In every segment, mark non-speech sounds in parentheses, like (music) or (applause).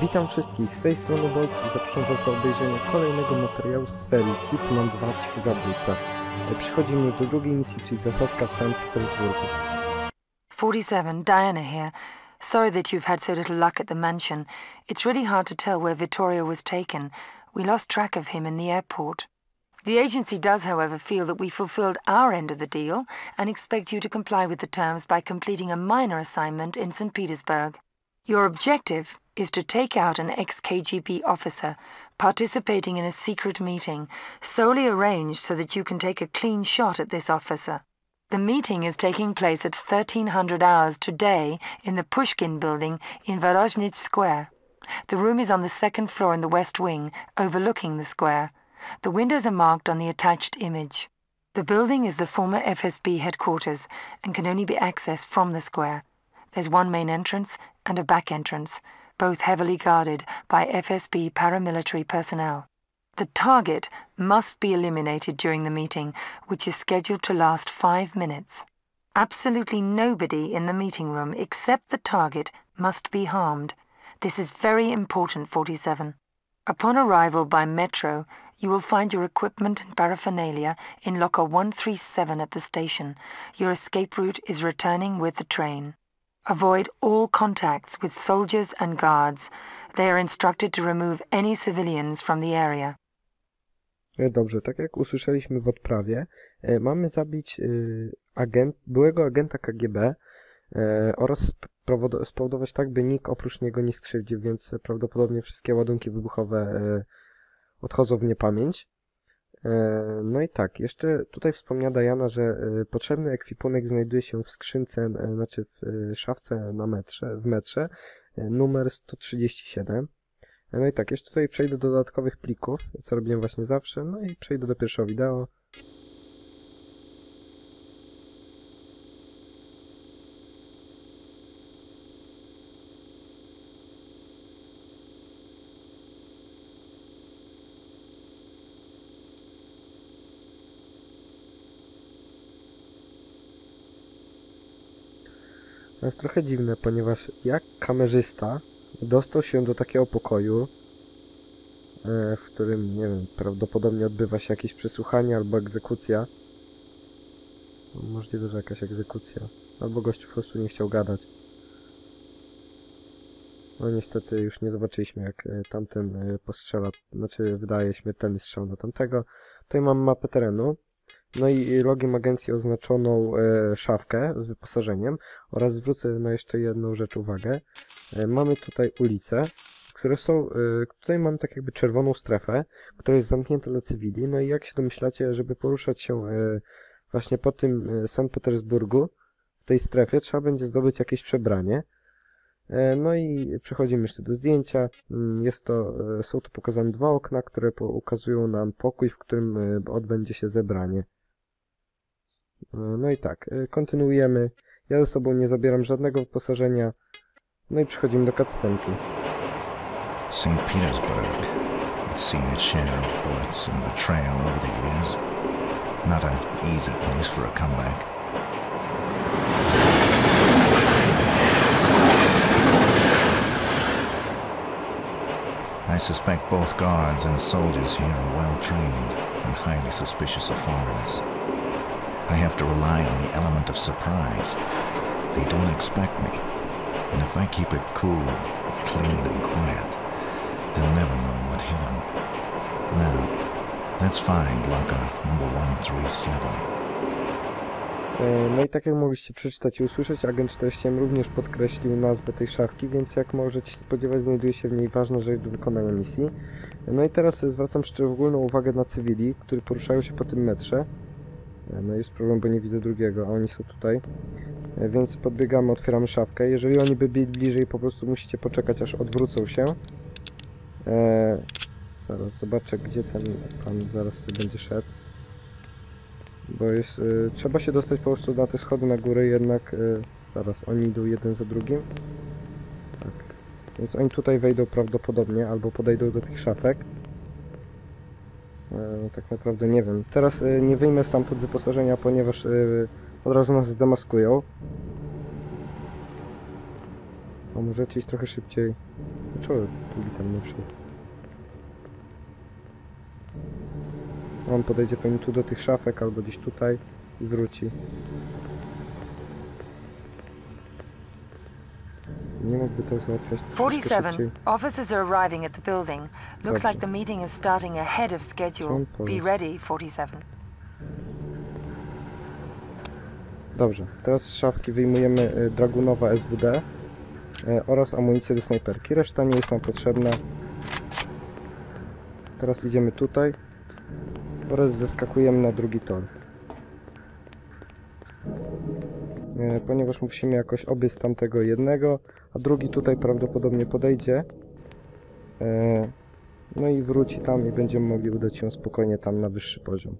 Witam wszystkich, z tej strony Bolc i zapraszam Was do obejrzenia kolejnego materiału z serii Hitman 2 Cichy Zabójca. Przechodzimy do drugiej misji, czyli zasadzka w Sankt Petersburgu. 47, Diana here. Sorry that you've had so little luck at the mansion. It's really hard to tell where Vittorio was taken. We lost track of him in the airport. The agency does, however, feel that we fulfilled our end of the deal and expect you to comply with the terms by completing a minor assignment in St. Petersburg. Your objective is to take out an ex-KGB officer participating in a secret meeting, solely arranged so that you can take a clean shot at this officer. The meeting is taking place at 1300 hours today in the Pushkin building in Vorozhnich Square. The room is on the second floor in the west wing, overlooking the square. The windows are marked on the attached image. The building is the former FSB headquarters and can only be accessed from the square. There's one main entrance and a back entrance, both heavily guarded by FSB paramilitary personnel. The target must be eliminated during the meeting, which is scheduled to last five minutes. Absolutely nobody in the meeting room except the target must be harmed. This is very important, 47. Upon arrival by metro, you will find your equipment and paraphernalia in locker 137 at the station. Your escape route is returning with the train. Avoid all contacts with soldiers and guards. They are instructed to remove any civilians from the area. E, Dobrze, tak jak usłyszeliśmy w odprawie, e, mamy zabić e, agent, byłego agenta KGB oraz spowodować tak, by nikt oprócz niego nie skrzywdził, więc prawdopodobnie wszystkie ładunki wybuchowe odchodzą w niepamięć. E, No i tak, jeszcze tutaj wspomniała Diana, że e, potrzebny ekwipunek znajduje się w skrzynce, e, znaczy w szafce na metrze, w metrze, numer 137. E, No i tak, jeszcze tutaj przejdę do dodatkowych plików, co robiłem właśnie zawsze, no i przejdę do pierwszego wideo. To jest trochę dziwne, ponieważ jak kamerzysta dostał się do takiego pokoju, e, w którym, nie wiem, prawdopodobnie odbywa się jakieś przesłuchanie albo egzekucja. No, Możliwe, że jakaś egzekucja. Albo gość po prostu nie chciał gadać. No niestety już nie zobaczyliśmy jak e, tamten e, postrzela, znaczy wydaje śmiertelny strzał na tamtego. Tutaj mam mapę terenu. No i logiem agencji oznaczoną e, szafkę z wyposażeniem oraz zwrócę na jeszcze jedną rzecz uwagę. E, mamy tutaj ulice, które są, e, tutaj mamy tak jakby czerwoną strefę, która jest zamknięta dla cywili. No i jak się domyślacie, żeby poruszać się e, właśnie po tym e, Sankt Petersburgu, w tej strefie, trzeba będzie zdobyć jakieś przebranie. E, No i przechodzimy jeszcze do zdjęcia. Mm, Jest to, e, są tu pokazane dwa okna, które po- ukazują nam pokój, w którym e, odbędzie się zebranie. E, No i tak, e, kontynuujemy. Ja ze sobą nie zabieram żadnego wyposażenia. No i przechodzimy do cutscenki. St. Petersburg. It's seen its share of bullets and betrayal over the years. Not an easy place for a comeback. I suspect both guards and soldiers here are well trained and highly suspicious of foreigners. I have to rely on the element of surprise. They don't expect me, and if I keep it cool, clean, and quiet, They'll never know what hit him. Now, let's find locker number 137. E, No i tak jak mogliście przeczytać i usłyszeć, agent 47 również podkreślił nazwę tej szafki, więc jak możecie się spodziewać, znajduje się w niej ważna rzecz do wykonania misji. No i teraz e, zwracam szczególną uwagę na cywili, którzy poruszają się po tym metrze. E, No jest problem, bo nie widzę drugiego, a oni są tutaj. E, Więc podbiegamy, otwieramy szafkę. Jeżeli oni by byli bliżej, po prostu musicie poczekać, aż odwrócą się. E, zaraz zobaczę, gdzie ten pan zaraz sobie będzie szedł. Bo jest, y, trzeba się dostać po prostu na te schody na górę, jednak y, zaraz, oni idą jeden za drugim. Tak. Więc oni tutaj wejdą prawdopodobnie, albo podejdą do tych szafek. E, tak naprawdę nie wiem. Teraz y, nie wyjmę stamtąd wyposażenia, ponieważ y, od razu nas zdemaskują. O, możecie iść trochę szybciej. Dlaczego drugi tam nie wszedł? On podejdzie pewnie tu do tych szafek albo gdzieś tutaj i wróci. Nie mógłby to załatwiać troszkę 47. szybciej. Officers are arriving at the building. Looks Dobrze. like the meeting is starting ahead of schedule. Be ready, 47. Dobrze, teraz z szafki wyjmujemy y, Dragunowa SWD y, oraz amunicję do snajperki. Reszta nie jest nam potrzebna. Teraz idziemy tutaj oraz zeskakujemy na drugi tor. Ponieważ musimy jakoś obiec tamtego jednego, a drugi tutaj prawdopodobnie podejdzie. Y, No i wróci tam i będziemy mogli udać się spokojnie tam na wyższy poziom.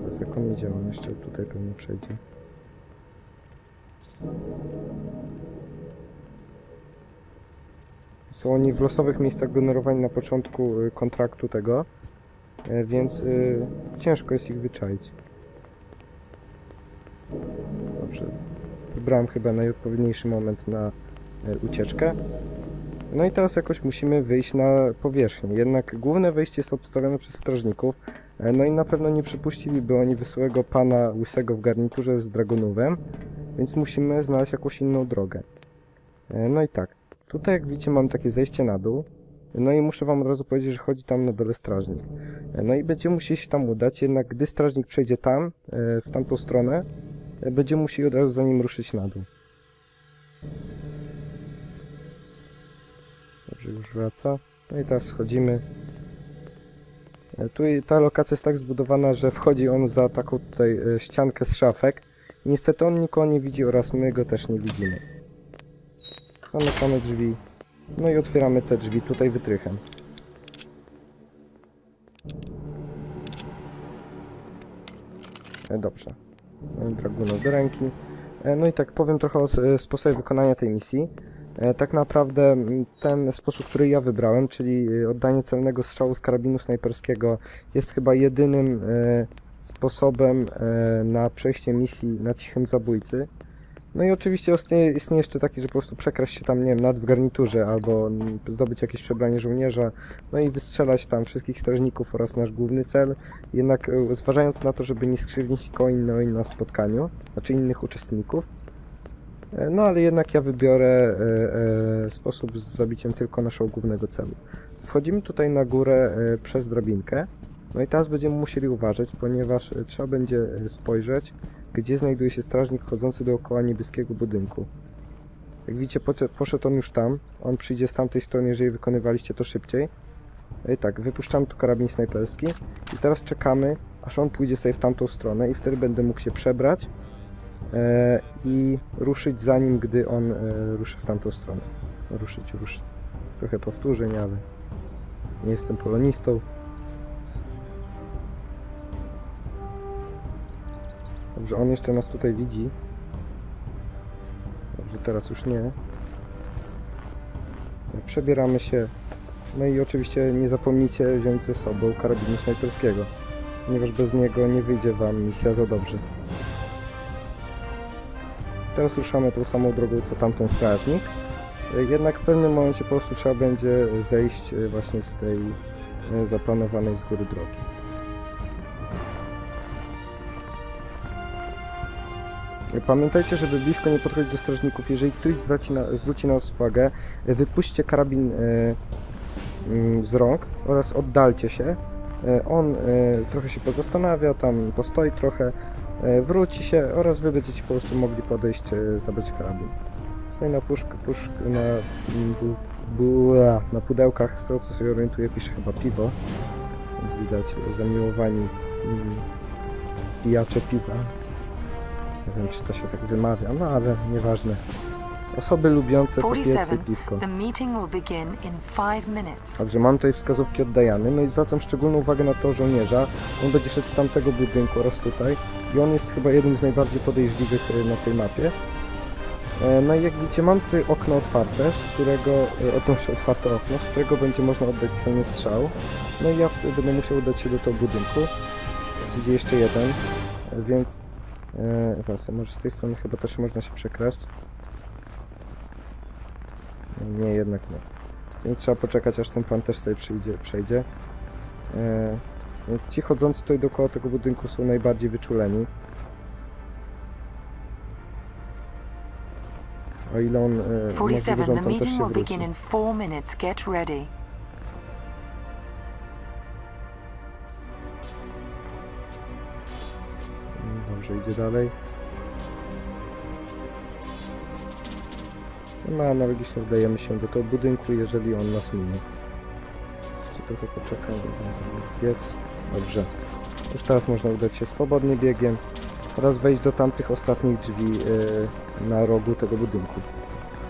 Teraz jak on idzie, on jeszcze tutaj pewnie przejdzie. Są oni w losowych miejscach generowani na początku y, kontraktu tego, więc y, ciężko jest ich wyczaić. Dobrze. Wybrałem chyba najodpowiedniejszy moment na y, ucieczkę. No i teraz jakoś musimy wyjść na powierzchnię. Jednak główne wejście jest obstawione przez strażników, E, No i na pewno nie przypuściliby oni wysokiego pana łysego w garniturze z dragonówem, więc musimy znaleźć jakąś inną drogę. E, No i tak, tutaj jak widzicie mam takie zejście na dół, no i muszę wam od razu powiedzieć, że chodzi tam na dole strażnik. No i będziemy musieli się tam udać, jednak gdy strażnik przejdzie tam, e, w tamtą stronę, e, będziemy musieli od razu za nim ruszyć na dół. Dobrze, już wraca. No i teraz schodzimy. E, Tu ta lokacja jest tak zbudowana, że wchodzi on za taką tutaj ściankę z szafek. Niestety on nikogo nie widzi oraz my go też nie widzimy. Zamykamy drzwi. No i otwieramy te drzwi tutaj wytrychem. E, Dobrze. Mamy Dragunov do ręki. E, No i tak powiem trochę o e, sposobie wykonania tej misji. E, Tak naprawdę ten sposób, który ja wybrałem, czyli e, oddanie celnego strzału z karabinu snajperskiego jest chyba jedynym e, sposobem e, na przejście misji na cichym zabójcy. No i oczywiście istnieje, istnieje jeszcze taki, że po prostu przekraść się tam, nie wiem, nad w garniturze albo zdobyć jakieś przebranie żołnierza, no i wystrzelać tam wszystkich strażników oraz nasz główny cel. Jednak e, zważając na to, żeby nie skrzywdzić nikogo innego na spotkaniu, znaczy innych uczestników, E, No ale jednak ja wybiorę e, e, sposób z zabiciem tylko naszego głównego celu. Wchodzimy tutaj na górę e, przez drabinkę. No i teraz będziemy musieli uważać, ponieważ e, trzeba będzie e, spojrzeć, gdzie znajduje się strażnik chodzący dookoła niebieskiego budynku. Jak widzicie, poszedł on już tam. On przyjdzie z tamtej strony, jeżeli wykonywaliście to szybciej. I tak, wypuszczamy tu karabin snajperski i teraz czekamy, aż on pójdzie sobie w tamtą stronę i wtedy będę mógł się przebrać e, i ruszyć za nim, gdy on e, ruszy w tamtą stronę. Ruszyć, ruszyć. Trochę powtórzeń, ale nie jestem polonistą. Dobrze, on jeszcze nas tutaj widzi. Dobrze, teraz już nie. Przebieramy się. No i oczywiście nie zapomnijcie wziąć ze sobą karabinu snajperskiego, ponieważ bez niego nie wyjdzie wam misja za dobrze. Teraz ruszamy tą samą drogą co tamten strażnik. Jednak w pewnym momencie po prostu trzeba będzie zejść e, właśnie z tej e, zaplanowanej z góry drogi. Pamiętajcie, żeby blisko nie podchodzić do strażników. Jeżeli ktoś zwróci na, zwróci na nas uwagę, e, wypuśćcie karabin e, mm, z rąk oraz oddalcie się. E, On e, trochę się pozastanawia, tam postoi trochę, e, wróci się oraz wy będziecie po prostu mogli podejść, e, zabrać karabin. Tutaj na puszk, puszk na, mm, bu, bu, na pudełkach, z tego co się orientuję, pisze chyba piwo. Więc widać e, zamiłowani mm, pijacze piwa. Nie wiem, czy to się tak wymawia, no ale nieważne. Osoby lubiące piecy 47. piwko. Także mam tutaj wskazówki od Dajany, no i zwracam szczególną uwagę na to żołnierza. On będzie szedł z tamtego budynku oraz tutaj i on jest chyba jednym z najbardziej podejrzliwych na tej mapie. E, No i jak widzicie, mam tutaj okno otwarte, z którego, e, odnośnie otwarte okno, z którego będzie można oddać celny strzał. No i ja wtedy będę musiał udać się do tego budynku. Jest jeszcze jeden, e, więc Właśnie, może z tej strony chyba też można się przekraść. Nie, jednak nie. Więc trzeba poczekać, aż ten pan też sobie przyjdzie, przejdzie. E, więc ci chodzący tutaj dookoła tego budynku są najbardziej wyczuleni. O ile on e, możliwe, 47, że the on tam też się wróci. Dobrze, idzie dalej. No, analogicznie wdajemy się do tego budynku, jeżeli on nas minie. Jeszcze trochę poczekam, biec. Dobrze. Już teraz można udać się swobodnie biegiem oraz wejść do tamtych ostatnich drzwi yy, na rogu tego budynku.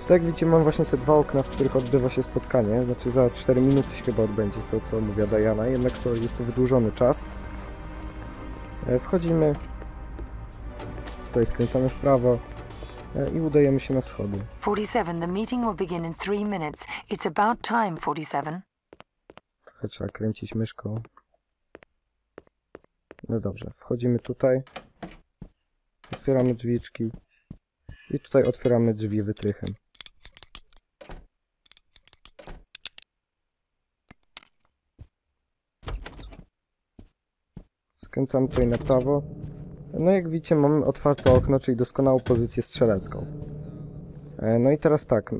Tutaj jak widzicie mam właśnie te dwa okna, w których odbywa się spotkanie, znaczy za 4 minuty się chyba odbędzie, z tego co mówiła Diana, jednak jest to wydłużony czas. E, Wchodzimy, tutaj skręcamy w prawo e, i udajemy się na schody. 47, the meeting will begin in three minutes. It's about time, 47. Trochę trzeba kręcić myszką. No dobrze, wchodzimy tutaj. Otwieramy drzwiczki. I tutaj otwieramy drzwi wytrychem. Skręcamy tutaj na prawo. No jak widzicie mamy otwarte okno, czyli doskonałą pozycję strzelecką. E, No i teraz tak.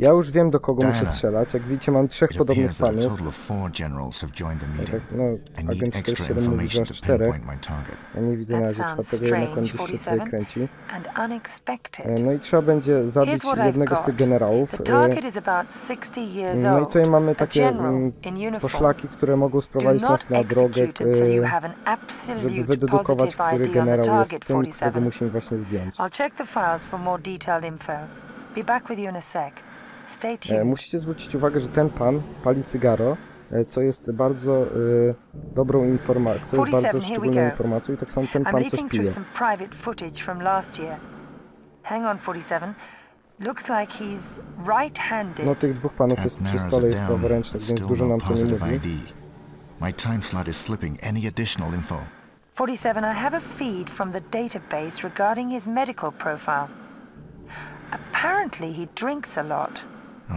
Ja już wiem do kogo muszę strzelać. Jak widzicie mam trzech podobnych panów. total of four generals have joined the Tak, meeting. no, agent extra 47 mówi, że information aż to czterech. pinpoint my target. Ja nie widzę na razie sounds czwartego, jednak on strange, gdzieś się tutaj 47. kręci. And E, unexpected. No i trzeba będzie zabić Here's what I've jednego z got. tych generałów. The E, target is about 60 years No i old. tutaj mamy A takie general mm, in uniform. poszlaki, które mogą Do sprowadzić not nas na drogę, execute until you e, have an żeby absolute wydedukować, positive który ID on the generał jest target, tym, 47. musimy właśnie zdjąć. I'll check the files for more detailed info. Be back with you in a sec. Stay E, tuned. Musicie zwrócić uwagę, że ten pan pali cygaro, e, co jest bardzo e, dobrą informacją, to jest bardzo szczególną informacją i tak samo ten I'm pan coś pije. through some private footage from last year. Hang on, 47. Looks like he's right-handed. No tych dwóch panów That jest przy stole, jest down, praworęczny, but więc still dużo no nam to nie positive mówi. ID. My time slot is slipping any additional info. 47, I have a feed from the database regarding his medical profile. Apparently he drinks a lot.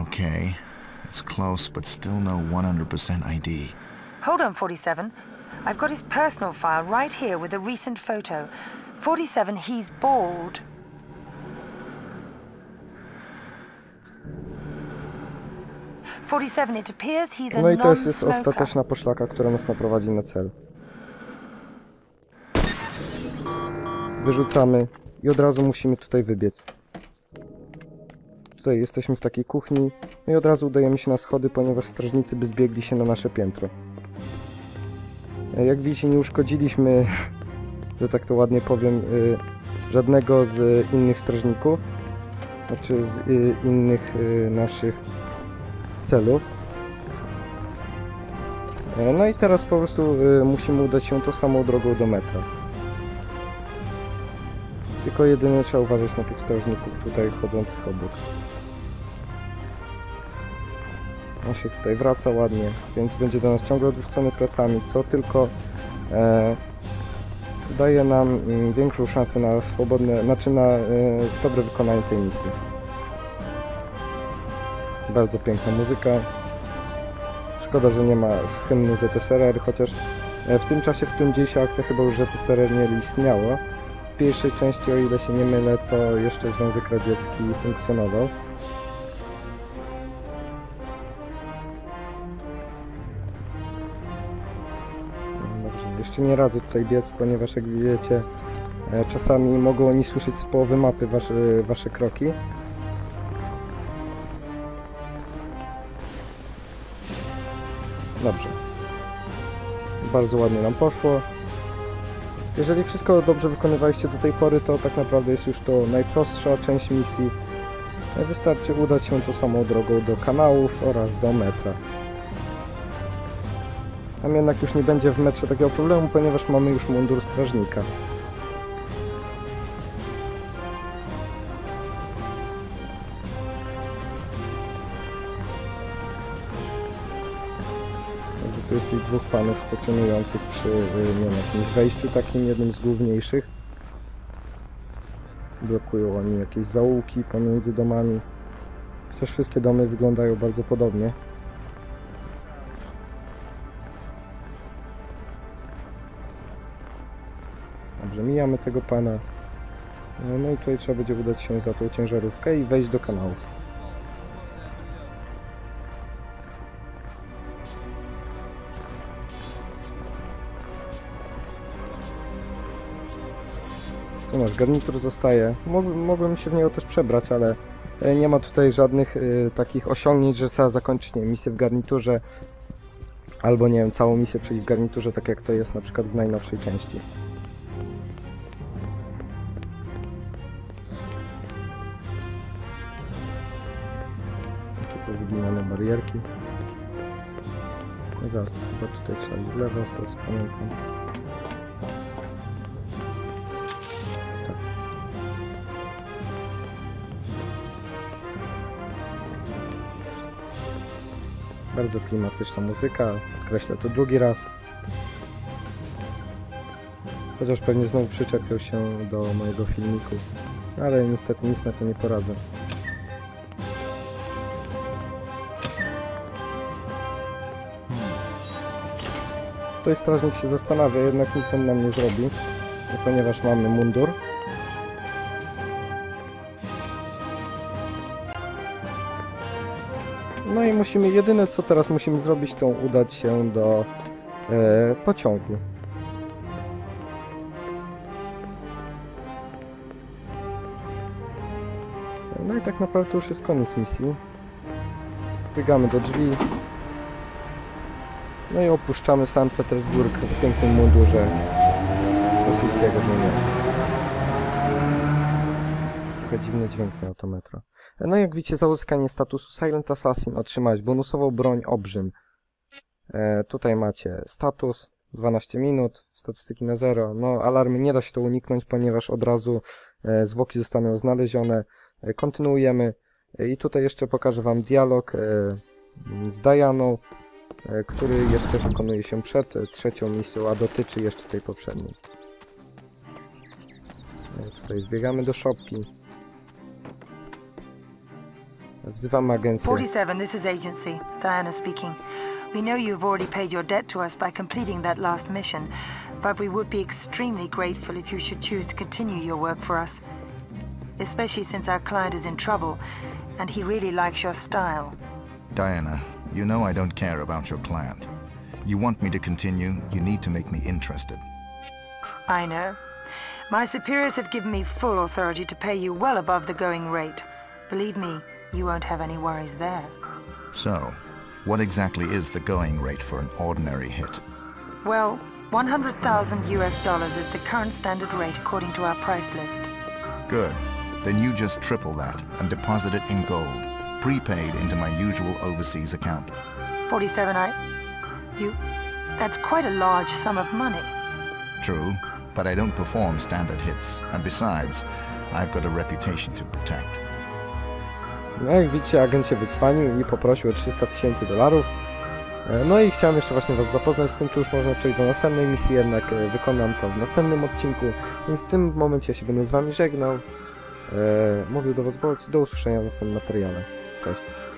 Okay, it's close, but still no 100% ID. Hold on, 47. I've got his personal file right here with a recent photo. 47, he's bald. Forty-seven. It appears he's a No i to jest, jest non-smoker. ostateczna poszlaka, która nas naprowadzi na cel. Wyrzucamy i od razu musimy tutaj wybiec. Tutaj jesteśmy w takiej kuchni i od razu udajemy się na schody, ponieważ strażnicy by zbiegli się na nasze piętro. Jak widzicie, nie uszkodziliśmy, (laughs) że tak to ładnie powiem, y, żadnego z innych strażników, znaczy z y, innych y, naszych celów. E, No i teraz po prostu musimy udać się tą samą drogą do metra. Tylko jedynie trzeba uważać na tych strażników tutaj chodzących obok. On się tutaj wraca ładnie, więc będzie do nas ciągle odwrócony plecami, co tylko e, daje nam mm, większą szansę na swobodne, znaczy na e, dobre wykonanie tej misji. Bardzo piękna muzyka. Szkoda, że nie ma hymnu ZSRR, chociaż e, w tym czasie, w którym dzieje się akcja, chyba już ZSRR nie istniało. W pierwszej części, o ile się nie mylę, to jeszcze Związek Radziecki funkcjonował. Jeszcze nie radzę tutaj biec, ponieważ jak wiecie, e, czasami mogą oni słyszeć z połowy mapy wasze, wasze kroki. Dobrze. Bardzo ładnie nam poszło. Jeżeli wszystko dobrze wykonywaliście do tej pory, to tak naprawdę jest już to najprostsza część misji. Wystarczy udać się tą samą drogą do kanałów oraz do metra. Tam jednak już nie będzie w metrze takiego problemu, ponieważ mamy już mundur strażnika. Także tu jest tych dwóch panów stacjonujących przy, y, nie wiem, wejściu takim, jednym z główniejszych. Blokują oni jakieś zaułki pomiędzy domami. Chociaż wszystkie domy wyglądają bardzo podobnie. Tego pana. No, No i tutaj trzeba będzie udać się za tą ciężarówkę i wejść do kanału. Tu masz, garnitur zostaje. Mogłem się w niego też przebrać, ale e, nie ma tutaj żadnych e, takich osiągnięć, że trzeba zakończyć nie, misję w garniturze albo nie wiem, całą misję przejść w garniturze, tak jak to jest na przykład w najnowszej części. Barierki. No zaraz, to chyba tutaj trzeba iść w pamiętam. Tak. Bardzo klimatyczna muzyka, podkreślę to drugi raz. Chociaż pewnie znowu przyczepią się do mojego filmiku, ale niestety nic na to nie poradzę. Tutaj strażnik się zastanawia, jednak nic on nam nie zrobi, ponieważ mamy mundur. No i musimy, jedyne co teraz musimy zrobić, to udać się do e, pociągu. No i tak naprawdę już jest koniec misji. Biegamy do drzwi. No i opuszczamy Sankt Petersburg w pięknym mundurze rosyjskiego żołnierza. Trochę dziwny dźwięk miał to metro. No jak widzicie, za uzyskanie statusu Silent Assassin otrzymałeś bonusową broń Obrzym. E, tutaj macie status, 12 minut, statystyki na zero. No, alarmy nie da się to uniknąć, ponieważ od razu e, zwłoki zostaną znalezione. E, kontynuujemy e, i tutaj jeszcze pokażę Wam dialog e, z Dianą, który jeszcze wykonuje się przed e, trzecią misją, a dotyczy jeszcze tej poprzedniej. E, tutaj zbiegamy do szopki. Wzywamy agencję. 47, this is Agency. Diana speaking. We know you've already paid your debt to us by completing that last mission, but we would be extremely grateful if you should choose to continue your work for us. Especially since our client is in trouble, and he really likes your style. Diana, you know I don't care about your client. You want me to continue, you need to make me interested. I know. My superiors have given me full authority to pay you well above the going rate. Believe me, you won't have any worries there. So, what exactly is the going rate for an ordinary hit? Well, 100,000 US dollars is the current standard rate according to our price list. Good. Then you just triple that and deposit it in gold, prepaid into my usual overseas account. 47, I... You... That's quite a large sum of money. True, but I don't perform standard hits, and besides, I've got a reputation to protect. No jak widzicie, agent się wycwanił i poprosił o 300 tysięcy dolarów. E, No i chciałem jeszcze właśnie Was zapoznać z tym, tu już można przejść do następnej misji, jednak e, wykonam to w następnym odcinku, więc w tym momencie ja się będę z Wami żegnał. E, Mówił do Was Bolec, do usłyszenia w następnym materiale. подкаст.